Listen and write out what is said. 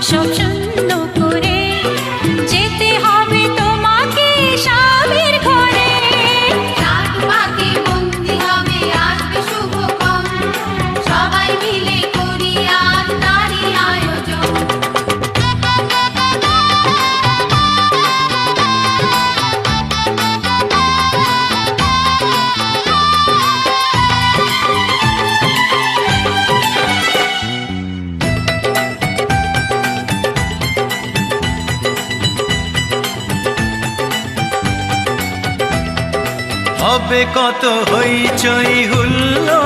小镇 হবে কত হইচই চিৎকার